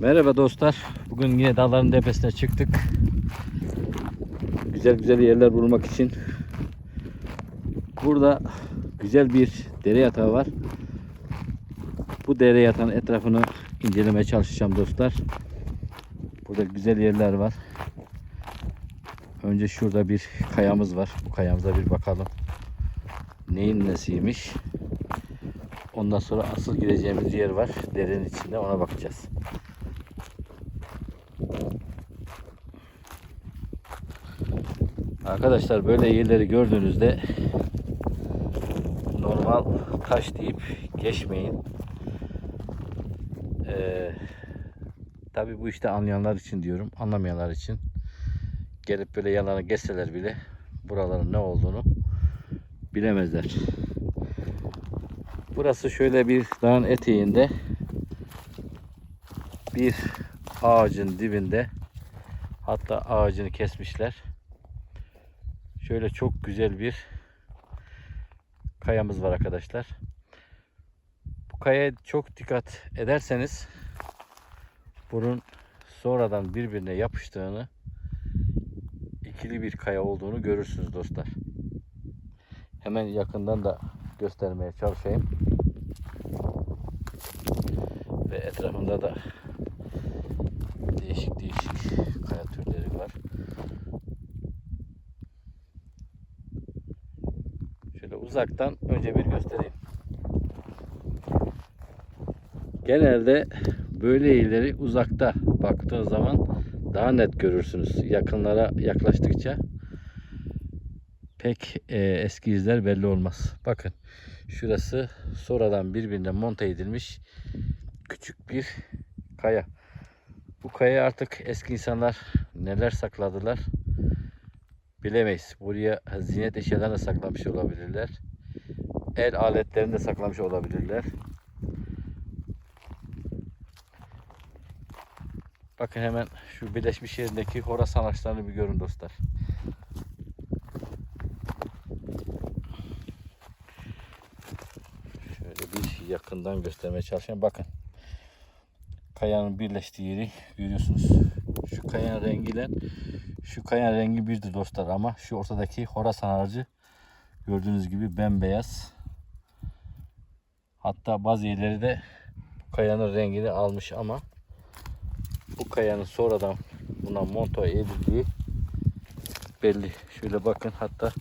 Merhaba dostlar. Bugün yine dağların tepesine çıktık. Güzel güzel yerler bulmak için. Burada güzel bir dere yatağı var. Bu dere yatağının etrafını incelemeye çalışacağım dostlar. Burada güzel yerler var. Önce şurada bir kayamız var. Bu kayamıza bir bakalım. Neyin nesiymiş. Ondan sonra asıl gideceğimiz yer var. Derenin içinde ona bakacağız. Arkadaşlar böyle yerleri gördüğünüzde normal taş deyip geçmeyin. Ee, Tabi bu işte anlayanlar için diyorum. Anlamayanlar için gelip böyle yanlarına geçseler bile buraların ne olduğunu bilemezler. Burası şöyle bir dağın eteğinde bir ağacın dibinde hatta ağacını kesmişler. Şöyle çok güzel bir kayamız var arkadaşlar. Bu kayaya çok dikkat ederseniz bunun sonradan birbirine yapıştığını ikili bir kaya olduğunu görürsünüz dostlar. Hemen yakından da göstermeye çalışayım. Ve etrafında da değişik değişik kaya türleri var. Şöyle uzaktan önce bir göstereyim. Genelde böyle yerleri uzakta baktığın zaman daha net görürsünüz. Yakınlara yaklaştıkça pek e, eski izler belli olmaz. Bakın şurası sonradan birbirine monte edilmiş küçük bir kaya. Bu kaya artık eski insanlar neler sakladılar bilemeyiz. Buraya zinet eşyalarını saklamış olabilirler. El aletlerini de saklamış olabilirler. Bakın hemen şu birleşmiş yerindeki Horasan ağaçlarını bir görün dostlar. Şöyle bir yakından göstermeye çalışayım. Bakın. Kayanın birleştiği yeri görüyorsunuz. Şu kayanın rengiyle şu kayanın rengi birdi dostlar ama şu ortadaki Horasan ağacı gördüğünüz gibi bembeyaz. Hatta bazı yerleri de bu kayanın rengini almış ama bu kayanın sonradan buna monto edildiği belli. Şöyle bakın hatta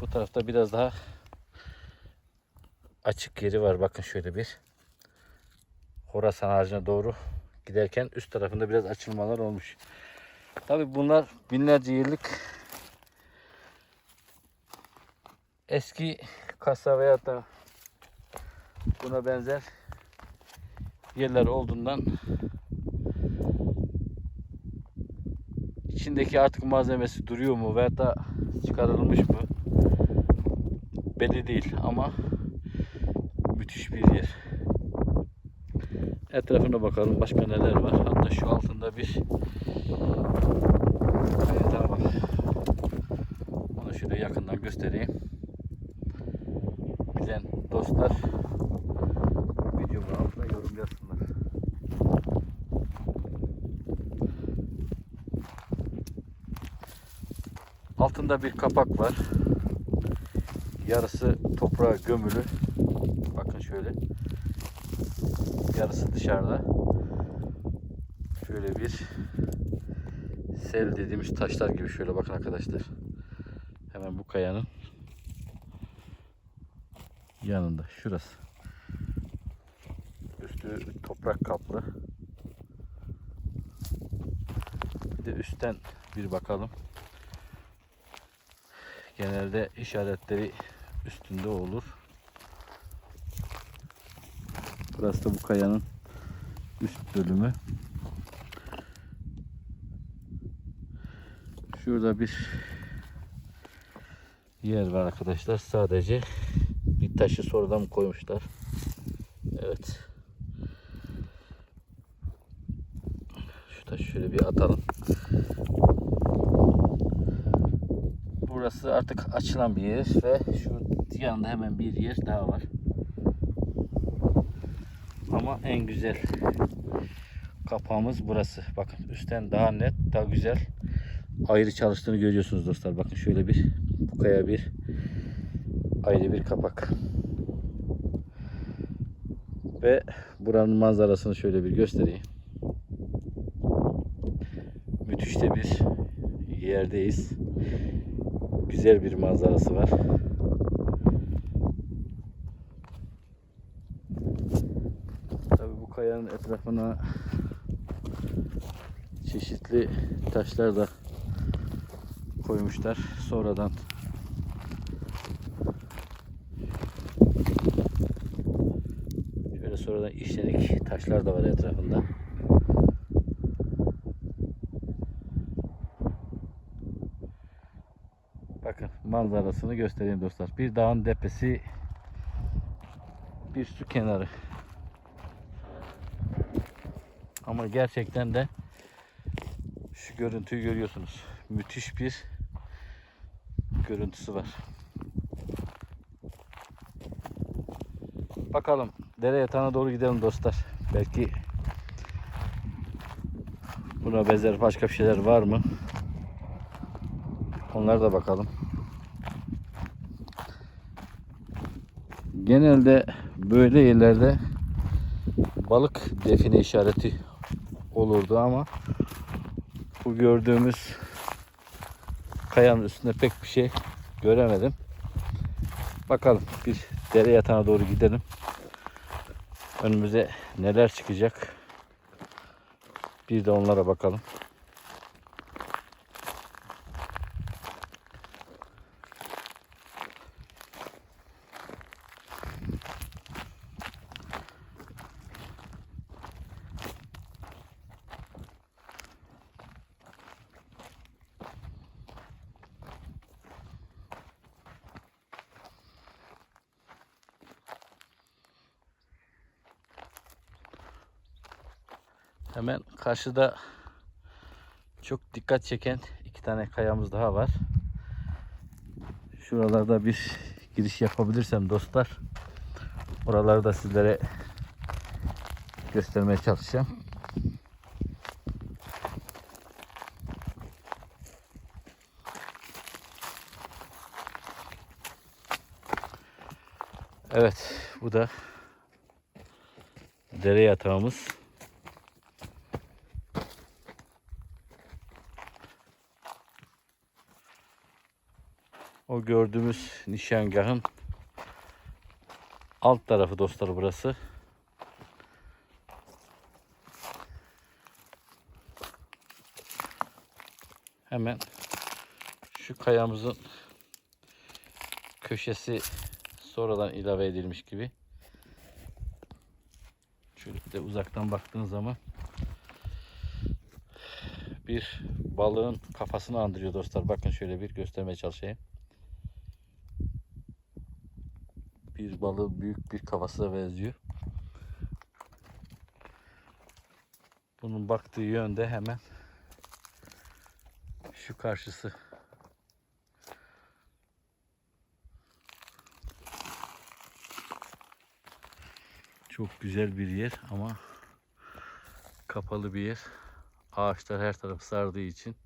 bu tarafta biraz daha açık yeri var. Bakın şöyle bir Horasan ağacına doğru giderken üst tarafında biraz açılmalar olmuş. Tabi bunlar binlerce yıllık eski kasa veya da buna benzer yerler olduğundan içindeki artık malzemesi duruyor mu veya da çıkarılmış mı belli değil ama müthiş bir yer. Etrafına bakalım başka neler var. Hatta şu altında bir daha var. Onu şöyle yakından göstereyim. Bilen dostlar videomun altına yorum yazsınlar. Altında bir kapak var. Yarısı toprağa gömülü. Bakın şöyle. Yarısı dışarıda. Şöyle bir sel dediğimiz taşlar gibi şöyle bakın arkadaşlar. Hemen bu kayanın yanında. Şurası. Üstü toprak kaplı. Bir de üstten bir bakalım. Genelde işaretleri üstünde olur. Burası da bu kayanın üst bölümü. Şurada bir yer var arkadaşlar. Sadece bir taşı sonradan koymuşlar. Evet. Şu taşı şöyle bir atalım. Burası artık açılan bir yer ve şu yanında hemen bir yer daha var. Ama en güzel kapağımız burası. Bakın üstten daha net, daha güzel ayrı çalıştığını görüyorsunuz dostlar. Bakın şöyle bir bu kaya bir ayrı bir kapak. Ve buranın manzarasını şöyle bir göstereyim. Müthiş de bir yerdeyiz. Güzel bir manzarası var. Tabii bu kayanın etrafına çeşitli taşlar da koymuşlar. Sonradan şöyle sonradan işlenik taşlar da var etrafında. Bakın manzarasını göstereyim dostlar. Bir dağın tepesi, bir su kenarı. Ama gerçekten de şu görüntüyü görüyorsunuz. Müthiş bir görüntüsü var. Bakalım dere yatağına doğru gidelim dostlar. Belki buna benzer başka bir şeyler var mı? Onlara da bakalım. Genelde böyle yerlerde balık define işareti olurdu ama bu gördüğümüz kayanın üstünde pek bir şey göremedim. Bakalım bir dere yatağına doğru gidelim. Önümüze neler çıkacak? Bir de onlara bakalım. Hemen karşıda çok dikkat çeken iki tane kayamız daha var. Şuralarda bir giriş yapabilirsem dostlar. Oraları da sizlere göstermeye çalışacağım. Evet, bu da dere yatağımız. O gördüğümüz nişangahın alt tarafı dostlar burası. Hemen şu kayamızın köşesi sonradan ilave edilmiş gibi. Şöyle de uzaktan baktığın zaman bir balığın kafasını andırıyor dostlar. Bakın şöyle bir göstermeye çalışayım. Bir balığı büyük bir kafasına benziyor. Bunun baktığı yönde hemen şu karşısı. Çok güzel bir yer ama kapalı bir yer. Ağaçlar her tarafı sardığı için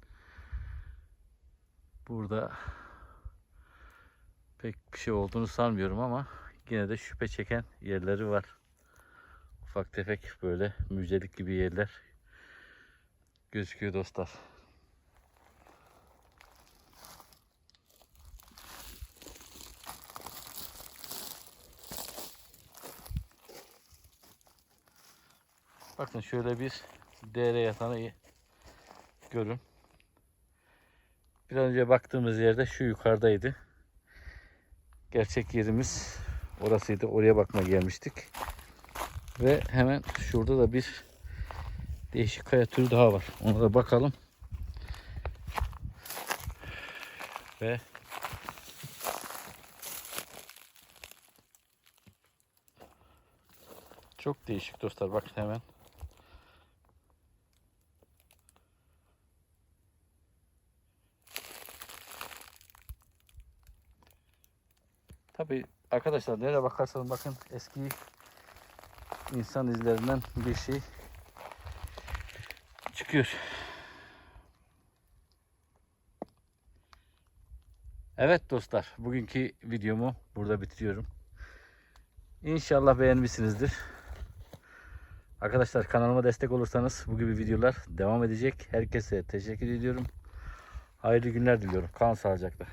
burada pek bir şey olduğunu sanmıyorum ama yine de şüphe çeken yerleri var. Ufak tefek böyle müjdelik gibi yerler gözüküyor dostlar. Bakın şöyle bir dere yatağını görün. Bir an önce baktığımız yerde şu yukarıdaydı. Gerçek yerimiz orasıydı. Oraya bakma gelmiştik. Ve hemen şurada da bir değişik kaya türü daha var. Ona da bakalım. Ve çok değişik dostlar. Bakın hemen. Tabi arkadaşlar nereye bakarsanız bakın eski insan izlerinden bir şey çıkıyor. Evet dostlar, bugünkü videomu burada bitiriyorum. İnşallah beğenmişsinizdir. Arkadaşlar kanalıma destek olursanız bu gibi videolar devam edecek. Herkese teşekkür ediyorum. Hayırlı günler diliyorum. Kalın sağlıcakla.